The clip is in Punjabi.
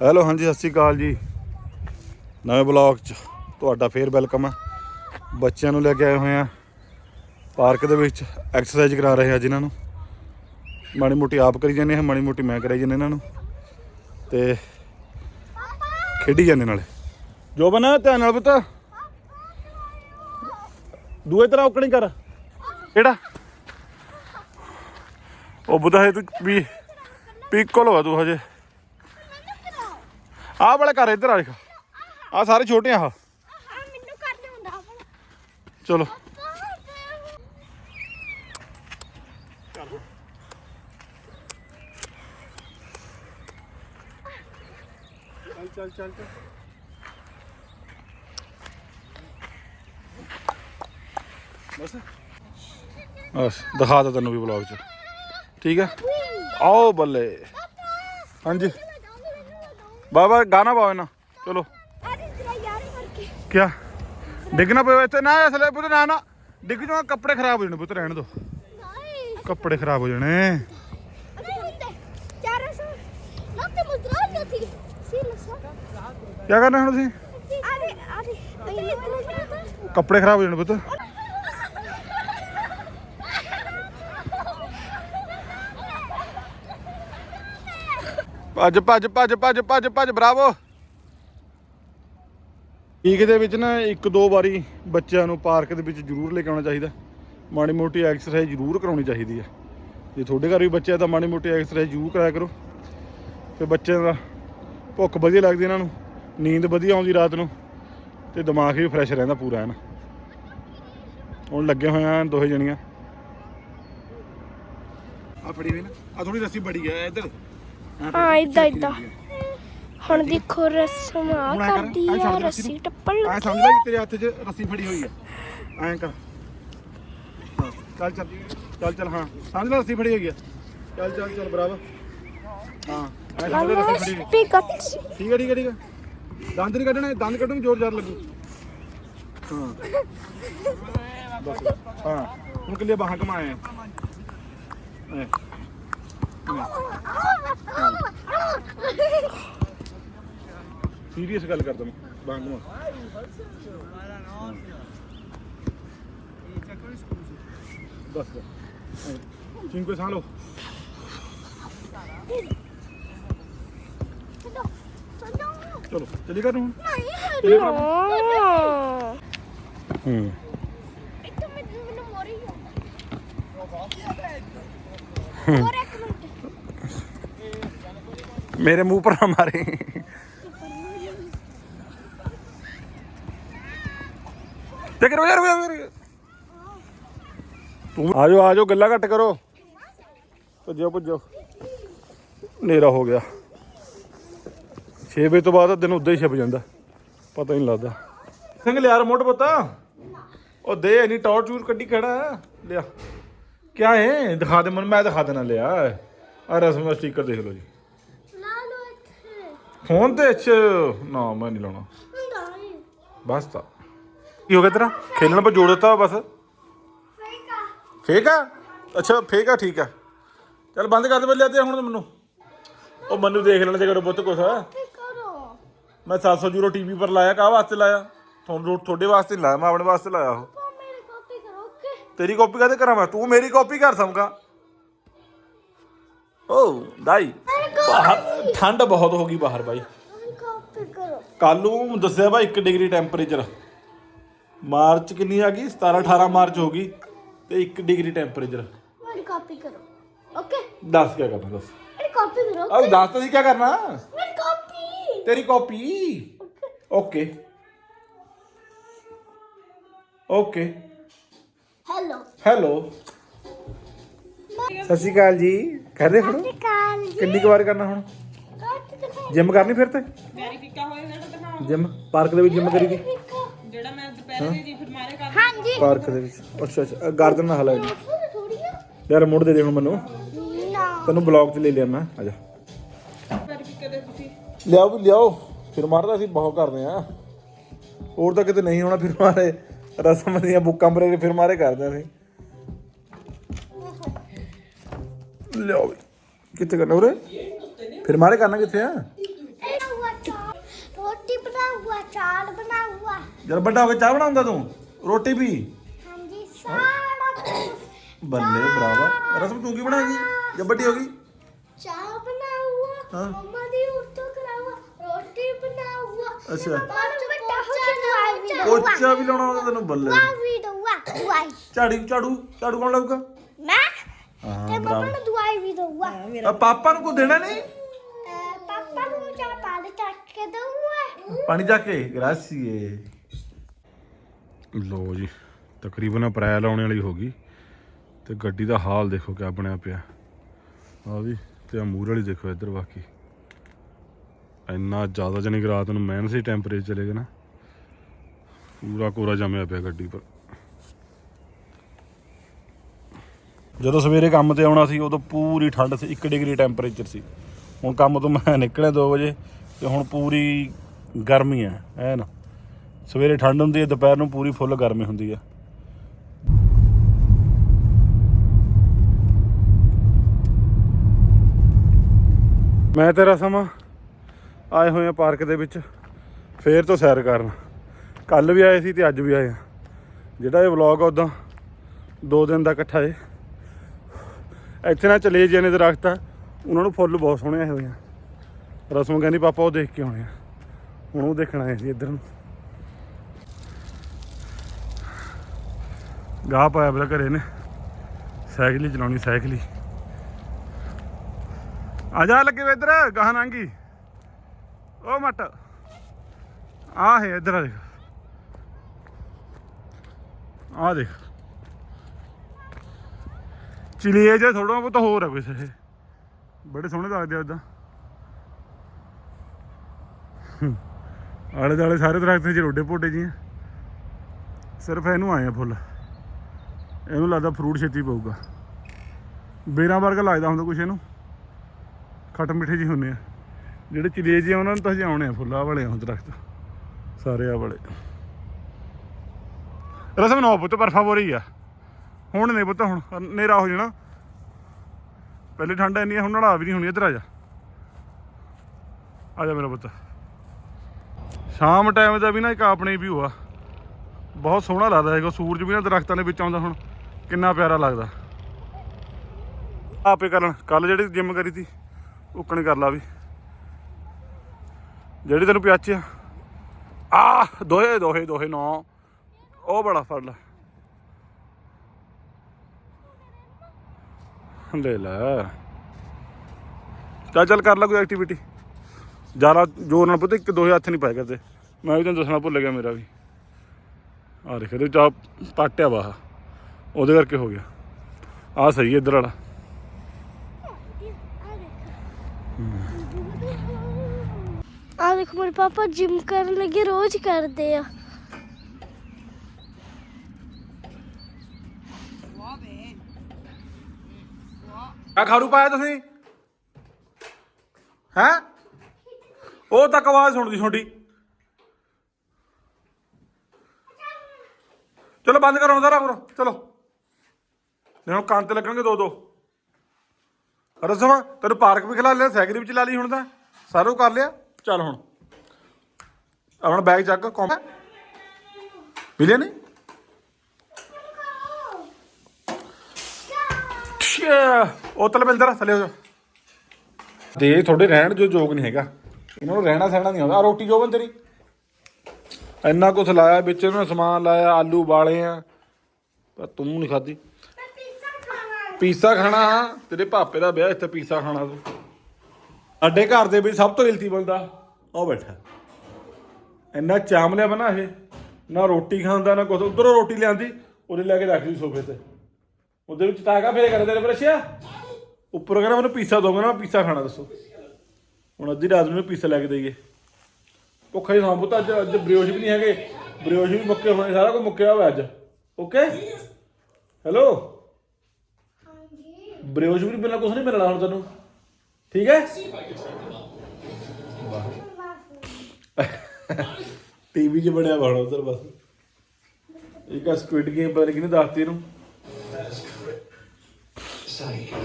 ਹੈਲੋ, ਹਾਂਜੀ, ਸਤਿ ਸ਼੍ਰੀ ਅਕਾਲ ਜੀ। ਨਵੇਂ ਬਲੌਗ 'ਚ ਤੁਹਾਡਾ ਫੇਰ ਵੈਲਕਮ ਹੈ। ਬੱਚਿਆਂ ਨੂੰ ਲੈ ਕੇ ਆਏ ਹੋਏ ਆ ਪਾਰਕ ਦੇ ਵਿੱਚ ਐਕਸਰਸਾਈਜ਼ ਕਰਾ ਰਹੇ ਆ ਜਿਨ੍ਹਾਂ ਨੂੰ। ਮਾੜੀ ਮੋਟੀ ਆਪ ਕਰੀ ਜਾਂਦੇ ਆ ਮਾੜੀ ਮੋਟੀ ਮੈਂ ਕਰਾਈ ਜਾਂਦੇ ਇਹਨਾਂ ਨੂੰ। ਤੇ ਖੇਡੀ ਜਾਂਦੇ ਨਾਲੇ। ਜੋਬਨ, ਧਿਆਨ ਨਾਲ ਪੁੱਤ। ਦੂਏ ਤਰ੍ਹਾਂ ਔਕਣੀ ਕਰ। ਕਿਹੜਾ? ਉਹ ਬੁੱਧਾ ਹੈ ਤੂੰ ਵੀ ਪੀਕੋ ਲਵਾ ਤੂੰ ਹਜੇ। ਆਹ ਵਾਲਾ ਘਰ ਇੱਧਰ ਆ ਦੇਖ। ਆ ਸਾਰੇ ਛੋਟੇ ਆ ਆਹ। ਆ ਮੈਨੂੰ ਕਰਨੇ ਹੁੰਦਾ ਆਪਣਾ ਚਲੋ। ਚੱਲ ਚੱਲ ਚੱਲ ਚੱਲ ਬਸ ਬਸ ਦਿਖਾ ਤਾ ਤੈਨੂੰ ਵੀ ਬਲੌਗ 'ਚ। ਠੀਕ ਹੈ ਆਓ ਬੱਲੇ। ਹਾਂਜੀ। ਬਾਬਾ ਗਾਣਾ ਪਾਓ ਨਾ ਚਲੋ। ਕਿਆ? ਡਿੱਗਣਾ ਪਿਆ ਇੱਥੇ। ਨਾ ਅਸਲੇ ਪੁੱਤ ਨਾ ਨਾ। ਡਿੱਗ ਜਾਣਾ ਕੱਪੜੇ ਖਰਾਬ ਹੋ ਜਾਣੇ ਪੁੱਤ ਰਹਿਣ ਦੋ। ਕੱਪੜੇ ਖਰਾਬ ਹੋ ਜਾਣੇ। ਅਰੇ ਹੁੰਦੇ ਚਾਰ ਸੌ ਲੱਤੇ ਮੁద్ਰਾ ਨਹੀਂ ਸੀ ਲਸਾ ਕਿਆ ਕਰਨਾ ਹੁਣ ਤੁਸੀਂ ਅਰੇ ਅਰੇ ਪਹਿਲੇ ਤੂੰ ਕੱਪੜੇ ਖਰਾਬ ਹੋ ਜਾਣੇ ਪੁੱਤ ਭੱਜ ਭੱਜ ਭੱਜ ਭੱਜ ਭੱਜ ਭੱਜ ਬਰਾਵੋ। ਵੀਕ ਦੇ ਵਿੱਚ ਨਾ ਇੱਕ ਦੋ ਵਾਰੀ ਬੱਚਿਆਂ ਨੂੰ ਪਾਰਕ ਦੇ ਵਿੱਚ ਜ਼ਰੂਰ ਲੈ ਕੇ ਆਉਣਾ ਚਾਹੀਦਾ। ਮਾੜੀ ਮੋਟੀ ਐਕਸਰਸਾਈਜ਼ ਜ਼ਰੂਰ ਕਰਾਉਣੀ ਚਾਹੀਦੀ ਹੈ। ਜੇ ਤੁਹਾਡੇ ਘਰ ਵੀ ਬੱਚੇ ਆ ਤਾਂ ਮਾੜੀ ਮੋਟੀ ਐਕਸਰਸਾਈਜ਼ ਜ਼ਰੂਰ ਕਰਾਇਆ ਕਰੋ। ਤੇ ਬੱਚਿਆਂ ਦਾ ਭੁੱਖ ਵਧੀਆ ਲੱਗਦੀ ਇਹਨਾਂ ਨੂੰ ਨੀਂਦ ਵਧੀਆ ਆਉਂਦੀ ਰਾਤ ਨੂੰ ਤੇ ਦਿਮਾਗ ਵੀ ਫਰੈਸ਼ ਰਹਿੰਦਾ ਪੂਰਾ ਐਨ ਹੁਣ ਲੱਗੇ ਹੋਏ ਆ ਦੋਹੇ ਜਣੀਆਂ। ਆ ਫੜੀ ਹੋਈ ਨਾ। ਆ ਥੋੜੀ ਰੱਸੀ ਬੜੀ ਹੈ ਇੱਧਰ। ਹਾਂ ਇਦਾਂ ਇਦਾਂ ਹੁਣ ਦੇਖੋ ਰਸਮ ਆ ਕਰਦੀ ਆ ਰੱਸੀ। ਟੱਪਣ ਲੱਗੀ ਸਮਝ ਲੈ ਤੇਰੇ ਹੱਥ 'ਚ ਰੱਸੀ ਫੜੀ ਹੋਈ ਹੈ ਐਂ ਕਰ। ਚੱਲ ਚੱਲ ਚੱਲ ਚੱਲ ਹਾਂ। ਸਮਝ ਲੈ ਰੱਸੀ ਫੜੀ ਹੋਈ ਹੈ ਚੱਲ ਚੱਲ ਚੱਲ ਬਰਾਬਰ ਹਾਂ ਐ ਸਮਝ ਲੈ ਰੱਸੀ ਫੜੀ ਹੋਈ ਠੀਕ ਹੈ ਠੀਕ ਹੈ ਠੀਕ ਹੈ ਦੰਦ ਨਹੀਂ ਕੱਢਣੇ ਦੰਦ ਕੱਢਣ ਨੂੰ ਜ਼ੋਰ ਜ਼ੋਰ ਲੱਗੂ। ਹਾਂ। ਬਸ। ਹਾਂ। ਹੁਣ ਕਿੱਲੇ ਬਾਹਾਂ ਘਮਾਏ ਐ। ਸੀਰੀਅਸ ਗੱਲ ਕਰਦਾ ਮੈਂ ਬਾਹਾਂ ਘਮਾ ਬਸ ਬਸ। ਚਿੰਕੋ ਸਾਹ ਲਓ। ਚਲੋ ਚਲੀ ਕਰ ਹੁਣ? ਨਹੀਂ ਹੂੰ। ਇੱਥੇ ਮੈਨੂੰ ਮੈਨੂੰ ਮੋਰੀ ਹੋਰ ਇੱਕ ਮਿੰਟ ਮੇਰੇ ਮੂੰਹ ਪਰ ਨਾ ਮਾਰੇ। ਤੇ ਕਰੋ ਯਾਰ ਯਾਰ ਤੂੰ ਆਜੋ ਆਜੋ, ਗੱਲਾਂ ਘੱਟ ਕਰੋ। ਭੱਜੋ ਭੱਜੋ। ਹਨੇਰਾ ਹੋ ਗਿਆ। 6 ਵਜੇ ਤੋਂ ਬਾਅਦ ਦਿਨ ਉਦਾਂ ਹੀ ਛਿਪ ਜਾਂਦਾ। ਪਤਾ ਹੀ ਨਹੀਂ ਲੱਗਦਾ। ਸਿੰਘ, ਲਿਆ ਰਿਮੋਟ ਪਤਾ। ਉਹ ਦੇ ਨਹੀਂ ਟੌਰ ਚੂਰ ਕੱਢੀ ਖੜਾ ਲਿਆ। ਕਿਆ ਹੈ ਦਿਖਾ ਦੇ ਮਨ, ਮੈਂ ਦਿਖਾ ਦੇਣਾ, ਲਿਆ। ਆ ਰਸਮ ਸਟicker ਦੇਖ ਲਓ ਜੀ। ਫੋਨ ਤੇ ਅੱਛ ਨਾ ਮੈਂ ਨਹੀਂ ਲਾਉਣਾ। ਬਸ ਤਾਂ। ਕੀ ਹੋ ਗਿਆ ਤੇਰਾ? ਖੇਲਣ ਪਰ ਜੋੜ ਦਿੱਤਾ ਬਸ। ਫੇਕਾ ਆ? ਅੱਛਾ ਫੇਕ ਆ ਠੀਕ ਆ। ਚੱਲ ਬੰਦ ਕਰ ਦੇ ਬੱਲੇ ਤੇ ਹੁਣ ਮੈਨੂੰ। ਉਹ ਮੈਨੂੰ ਦੇਖ ਲੈਣਾ ਜੇਕਰ ਬੁੱਤ ਕੁਛ। ਕੀ ਕਰੋ ਮੈਂ 700 ਯੂਰੋ ਟੀਵੀ ਪਰ ਲਾਇਆ ਕਾਹ ਵਾਸਤੇ ਲਾਇਆ? ਤੁਹਾਨੂੰ ਤੁਹਾਡੇ ਵਾਸਤੇ ਲਾਇਆ ਮੈਂ ਆਪਣੇ ਵਾਸਤੇ ਲਾਇਆ ਉਹ। ਪਾ ਮੇਰੇ ਕਾਪੀ ਕਰੋ ਓਕੇ ਤੇਰੀ ਕਾਪੀ ਕਾਹਦੇ ਕਰਾਂ ਮੈਂ ਤੂੰ ਮੇਰੀ ਕਾਪੀ ਕਰ ਸਮਗਾ ਓ ਦਾਈ। ਬਾਹਰ ਠੰਡ ਬਹੁਤ ਹੋ ਗਈ ਬਾਹਰ ਬਾਈ। ਮੇਰੀ ਕਾਪੀ ਕਰੋ ਕੱਲ ਨੂੰ ਦੱਸਿਆ ਵਾ 1 ਡਿਗਰੀ ਟੈਂਪਰੇਚਰ। ਮਾਰਚ ਕਿੰਨੀ ਆ ਗਈ? 17 18 ਮਾਰਚ ਹੋ ਗਈ ਤੇ 1 ਡਿਗਰੀ ਟੈਂਪਰੇਚਰ। ਮੇਰੀ ਕਾਪੀ ਕਰੋ। ਓਕੇ? ਦੱਸ ਕੀ ਕਰਨਾ ਦੱਸ। ਮੇਰੀ ਕਾਪੀ ਕਰੋ ਆ ਦੱਸ ਤਾਂ ਸੀ ਕੀ ਕਰਨਾ। ਮੇਰੀ ਕਾਪੀ। ਤੇਰੀ copy. Okay. Okay. Hello hello ਸਤਿ ਸ਼੍ਰੀ ਅਕਾਲ ਜੀ। ਕਹਦੇ ਹੁਣ ਕਾਲ ਜੀ ਕਿੰਨੀ ਕੁ ਵਾਰ ਕਰਨਾ ਹੁਣ? ਕੱਟ ਜਿਮ ਕਰਨੀ ਫਿਰ ਤੇ? ਦਿਖਾਓ ਜਿਮ? ਪਾਰਕ ਦੇ ਵਿੱਚ ਜਿਮ ਕਰੀ ਦੀ? ਜਿਹੜਾ ਮੈਂ ਦੁਪਹਿਰੇ ਦੀ ਫਿਰ ਮਾਰੇ ਕਰ ਹਾਂਜੀ। ਪਾਰਕ ਦੇ ਵਿੱਚ। ਅੱਛਾ ਅੱਛਾ। ਗਰਦਨ ਨਾ ਹਲਾਈ ਥੋੜੀ ਆ। ਯਾਰ ਮੁੜ ਦੇ ਦੇ ਹੁਣ ਮੈਨੂੰ। ਨਾ। ਤੈਨੂੰ ਬਲੌਗ 'ਚ ਲੈ ਲਿਆ ਮੈਂ। ਆ ਜਾ। ਵੈਰੀਫਿਕਾ ਦੇ ਤੁਸੀਂ। ਲਿਆਓ ਵੀ ਲਿਆਓ। ਫਿਰ ਮਾਰਦਾ ਅਸੀਂ ਬਹੁਤ ਕਰਦੇ ਆ ਹੋਰ ਤਾਂ ਕਿਤੇ ਨਹੀਂ ਹੋਣਾ ਫਿਰ ਮਾਰੇ। ਰਸਮ ਦੀਆਂ ਬੁੱਕਾਂ ਪਰੇ ਫਿਰ ਮਾਰੇ ਕਰਦੇ ਆ ਅਸੀਂ। ਲਿਓ ਵੀ। ਕਿੱਥੇ ਕਰਨਾ ਉਰੇ? ਫਿਰ ਮਾਰੇ ਕਰਨਾ ਕਿੱਥੇ ਆ? ਰੋਟੀ ਬਣਾਉਆ ਚਾਲ ਬਣਾਉਆ ਜਦ ਵੱਡਾ ਹੋ ਕੇ ਚਾਹ ਬਣਾਉਂਦਾ ਤੂੰ ਰੋਟੀ ਵੀ? ਹਾਂਜੀ ਸਾਰਾ ਬੱਲੇ ਬਰਾਵਾ ਰਸਮ ਤੂੰ ਕੀ ਬਣਾਏਗੀ ਜਦ ਵੱਡੀ ਹੋ ਗਈ? ਚਾਹ ਬਣਾਉਆ ਮੰਮਾ ਦੀ ਉਰਤੋਂ ਕਰਾਉਆ ਰੋਟੀ ਬਣਾਉਆ ਅੱਛਾ। ਪੋਚਾ ਵੀ ਲਾਉਣਾ ਆਉਂਦਾ ਤੈਨੂੰ ਬੱਲੇ। ਝਾੜੀ ਝਾੜੂ ਝਾੜੂ ਕੌਣ ਲਾਊਗਾ? ਮੈਂ? ਹਾਂ ਬਰਾਵਾ ਆ ਪਾਪਾ ਨੂੰ ਕੋ ਦੇਣਾ ਨਹੀਂ? ਪਾਪਾ ਨੂੰ ਚਾਹ ਪਾ ਦੇ ਚੱਕ ਕੇ ਦਊਆ। ਪਾਣੀ ਜਾ ਕੇ ਗ੍ਰਾਸੀਏ। ਲੋ ਜੀ ਤਕਰੀਬਨ ਅਪ੍ਰੈਲ ਆਉਣੇ ਵਾਲੀ ਹੋ ਗਈ। ਤੇ ਗੱਡੀ ਦਾ ਹਾਲ ਦੇਖੋ ਕਿਆ ਬਣਿਆ ਪਿਆ। ਆ ਵੀ ਤੇ ਆ ਮੂਰ ਵਾਲੀ ਦੇਖੋ ਇੱਧਰ ਬਾਕੀ। ਇੰਨਾ ਜ਼ਿਆਦਾ ਜਣੀ ਰਾਤ ਨੂੰ ਮਾਈਨਸ ਹੀ ਟੈਂਪਰੇਚਰ ਚਲੇ ਗਏ ਨਾ। ਪੂਰਾ ਕੋਰਾ ਜੰਮਿਆ ਪਿਆ ਗੱਡੀ ਪਰ। ਜਦੋਂ ਸਵੇਰੇ ਕੰਮ ਤੇ ਆਉਣਾ ਸੀ, ਉਦੋਂ ਪੂਰੀ ਠੰਡ ਸੀ 1 ਡਿਗਰੀ ਟੈਂਪਰੇਚਰ ਸੀ। ਹੁਣ ਕੰਮ ਤੋਂ ਮੈਂ ਨਿਕਲਿਆ 2 ਵਜੇ ਤੇ ਹੁਣ ਪੂਰੀ ਗਰਮੀ ਹੈ, ਐ ਨਾ। ਸਵੇਰੇ ਠੰਡ ਹੁੰਦੀ ਹੈ, ਦੁਪਹਿਰ ਨੂੰ ਪੂਰੀ ਫੁੱਲ ਗਰਮੀ ਹੁੰਦੀ ਹੈ। ਮੈਂ ਤੇਰਾ ਸਮਾਂ ਆਏ ਹੋਏ ਆ ਪਾਰਕ ਦੇ ਵਿੱਚ, ਫੇਰ ਤੋਂ ਸੈਰ ਕਰਨ। ਕੱਲ ਵੀ ਆਏ ਸੀ ਤੇ ਅੱਜ ਵੀ ਆਏ ਆ ਜਿਹੜਾ ਇਹ ਵਲੌਗ ਆ, ਉਦਾਂ ਦੋ ਦਿਨ ਦਾ ਇਕੱਠਾ ਏ। ਇੱਥੇ ਨਾ ਚਲੇ ਜਾਣੇ ਨੇ ਦਰਖਤ ਆ ਉਹਨਾਂ ਨੂੰ ਫੁੱਲ ਬਹੁਤ ਸੋਹਣੇ ਆਏ ਹੋਏ ਆ। ਰਸਮ ਕਹਿੰਦੀ, ਪਾਪਾ, ਉਹ ਦੇਖ ਕੇ ਆਉਣੇ ਆ। ਹੁਣ ਉਹ ਦੇਖਣ ਆਏ ਸੀ ਇੱਧਰ ਨੂੰ। ਗਾਹ ਪਾਇਆ ਬਲਾ ਘਰੇ ਨੇ। ਸਾਈਕਲ ਹੀ ਚਲਾਉਣੀ, ਸਾਈਕਲ ਹੀ। ਆ ਜਾ ਲੱਗੇ ਵੇ ਇੱਧਰ, ਗਾਹ ਨਾਂਗੀ ਉਹ ਮਟ। ਆ ਹੈ ਇੱਧਰ ਆ ਦੇਖ ਆ ਦੇਖ। ਚਲੀਏ ਜੇ ਥੋੜਾ ਬਹੁਤ ਹੋਰ ਆ ਕੁਛ ਇਹ। ਬੜੇ ਸੋਹਣੇ ਲੱਗਦੇ ਆ ਉਦਾਂ ਆਲੇ ਦਾਲੇ ਸਾਰੇ ਦਰਖਤਾਂ 'ਚ ਰੋਡੇ ਪੋਡੇ ਜੀ। ਸਿਰਫ ਇਹਨੂੰ ਆਏ ਆ ਫੁੱਲ। ਇਹਨੂੰ ਲੱਗਦਾ ਫਰੂਟ ਛੇਤੀ ਪਊਗਾ। ਬੇਰਾਂ ਵਰਗਾ ਲੱਗਦਾ ਹੁੰਦਾ ਕੁਛ ਇਹਨੂੰ। ਖੱਟ ਮਿੱਠੇ ਜੀ ਹੁੰਦੇ ਆ। ਜਿਹੜੇ ਚਿਲੇ ਜੀ ਆ, ਉਹਨਾਂ ਨੂੰ ਤਾਂ ਹਜੇ ਆਉਣੇ ਆ ਫੁੱਲਾਂ। ਵਾਲੇ ਆ ਦਰਖਤ। ਸਾਰੇ ਆ ਵਾਲੇ। ਰਸਮ ਨੋ ਪੁੱਤ ਬਰਫਾ ਹੋ ਆ। ਹੁਣ ਨਹੀਂ ਪੁੱਤ, ਹੁਣ ਹਨੇਰਾ ਹੋ ਜਾਣਾ। ਪਹਿਲੇ ਠੰਡ ਇੰਨੀ ਹੁਣ ਨੜਾ ਵੀ ਨਹੀਂ ਹੋਣੀ ਇੱਧਰ ਆ ਜਾ। ਆ ਜਾ ਮੇਰਾ ਪੁੱਤ। ਸ਼ਾਮ ਟਾਈਮ ਦਾ ਵੀ ਨਾ ਇੱਕ ਆਪਣੇ ਵਿਊ ਆ। ਬਹੁਤ ਸੋਹਣਾ ਲੱਗਦਾ ਹੈਗਾ, ਸੂਰਜ ਵੀ ਨਾ ਦਰਖਤਾਂ ਦੇ ਵਿੱਚ ਆਉਂਦਾ ਹੁਣ। ਕਿੰਨਾ ਪਿਆਰਾ ਲੱਗਦਾ। ਆਪੇ ਕਰਨ ਕੱਲ ਜਿਹੜੀ ਜਿੰਮ ਕਰੀ ਸੀ ਉਕਣੀ ਕਰ ਲਾ ਵੀ। ਜਿਹੜੀ ਤੈਨੂੰ ਪਿਆਚਿਆ ਆ। ਦੋਹੇ ਦੋਹੇ ਦੋਹੇ, ਨੌ। ਉਹ ਬੜਾ ਫੜ ਲਾ। ਲੈ ਲੈ। ਚੱਲ ਚੱਲ ਕਰ ਲੈ ਕੋਈ ਐਕਟੀਵਿਟੀ ਜ਼ਿਆਦਾ ਜ਼ੋਰ ਨਾਲ ਪੁੱਤ ਇੱਕ ਦੋ ਹੱਥ ਨਹੀਂ ਪਾਇਆ ਕਰਦੇ ਮੈਂ ਵੀ ਤੈਨੂੰ ਦੱਸਣਾ ਭੁੱਲ ਗਿਆ ਮੇਰਾ ਵੀ। ਆ ਦੇਖ ਇਹਦੇ ਚਾ ਪਾਟਿਆ ਵਾ ਉਹਦੇ ਕਰਕੇ ਹੋ ਗਿਆ। ਆ ਸਹੀ ਇੱਧਰ ਵਾਲਾ। ਆ ਦੇਖੋ ਮੇਰੇ ਪਾਪਾ ਜਿਮ ਕਰਨ ਲੱਗੇ ਰੋਜ਼ ਕਰਦੇ ਆ। ਆ ਖਾਰੂ ਪਾਇਆ ਤੁਸੀਂ? ਹੈ? ਉਹ ਤੱਕ ਆਵਾਜ਼ ਸੁਣਦੀ ਛੋਟੀ। ਚਲੋ ਬੰਦ ਕਰੋ ਸਾਰਾ ਕਰੋ ਚਲੋ। ਲੈ ਕੰਨ ਤੇ ਲੱਗਣਗੇ ਦੋ ਦੋ ਰਸਮਾ, ਤੈਨੂੰ ਪਾਰਕ ਵੀ ਖਿਲਾ ਲਿਆ, ਸਾਈਕਲ ਵੀ ਚਲਾ ਲਈ ਹੁਣ ਤਾਂ। ਸਾਰਾ ਕਰ ਲਿਆ। ਚੱਲ ਹੁਣ। ਆਪਣਾ ਬੈਗ ਚੱਕ ਕੌਮ ਮਿਲਿਆ ਨਹੀਂ? ਉਹ ਤਲਵਿੰਦਰ ਥੱਲੇ ਹੋ ਜਾ। ਦੇ ਤੁਹਾਡੇ ਰਹਿਣ ਜੋ ਯੋਗ ਨਹੀਂ ਹੈਗਾ। ਇਹਨਾਂ ਨੂੰ ਰਹਿਣਾ ਸਹਿਣਾ ਨਹੀਂ ਆਉਂਦਾ। ਆਹ ਰੋਟੀ ਜੋ ਤੇਰੀ? ਇੰਨਾ ਕੁਛ ਲਾਇਆ, ਵਿੱਚ ਇਹਨਾਂ ਨੇ ਸਮਾਨ ਲਾਇਆ, ਆਲੂ ਬਾਲੇ ਆ। ਪਰ ਤੂੰ ਨਹੀਂ ਖਾਦੀ ਪੀਜ਼ਾ ਖਾਣਾ ਹਾਂ ਤੇਰੇ ਪਾਪੇ ਦਾ ਵਿਆਹ ਇੱਥੇ ਪੀਸਾ ਖਾਣਾ ਤੂੰ ਸਾਡੇ ਘਰ ਦੇ ਵਿੱਚ ਸਭ ਤੋਂ ਇਲਤੀ ਬੰਦਾ ਉਹ ਬੈਠਾ। ਇੰਨਾ ਚਾਮਲਿਆ ਬਣਾ ਇਹ। ਨਾ ਰੋਟੀ ਖਾਂਦਾ, ਨਾ ਕੁਛ। ਉਧਰੋਂ ਰੋਟੀ ਲਿਆਂਦੀ ਉਹਨੇ ਲੈ ਕੇ ਰੱਖ ਲਈ ਸੋਫੇ ਤੇ। ਉਹਦੇ ਵਿੱਚ ਤਾਗਾ ਫੇਰ ਕਰਦੇ ਨੇ ਬਰਸ਼ਿਆ ਉੱਪਰ ਕਹਿੰਦਾ ਮੈਨੂੰ ਪੀਸਾ ਦੋਗੇ ਨਾ ਪੀਸਾ ਖਾਣਾ ਦੱਸੋ। ਹੁਣ ਅੱਧੀ ਰਾਤ ਨੂੰ ਪੀਸਾ ਲੈ ਕੇ ਦੇਈਏ। ਭੁੱਖਾ ਹੀ ਸਾਂਭੂ ਤਾਂ ਅੱਜ ਅੱਜ ਬ੍ਰਿਓਸ਼ ਵੀ ਨਹੀਂ ਹੈਗੇ। ਬਰਿਓਸ਼ ਵੀ ਮੁੱਕੇ ਹੋਣੇ, ਸਾਰਾ ਕੁਝ ਮੁੱਕਿਆ ਹੋਇਆ ਅੱਜ। ਓਕੇ ਹੈਲੋ ਬਰਿਓਸ਼ ਵੀ ਬਿਨਾਂ ਕੁਝ ਨਹੀਂ ਮਿਲਣਾ ਹੁਣ ਤੈਨੂੰ। ਠੀਕ ਹੈ? ਟੀਵੀ 'ਚ ਬਣਿਆ ਬਾਣਾ ਉਧਰ ਬਸ। ਇੱਕ ਆ ਸਕੁਇਡ ਗੇਮ ਪਤਾ ਨਹੀਂ ਕਿਹਨੇ ਦੱਸਤੀ ਇਹਨੂੰ। sight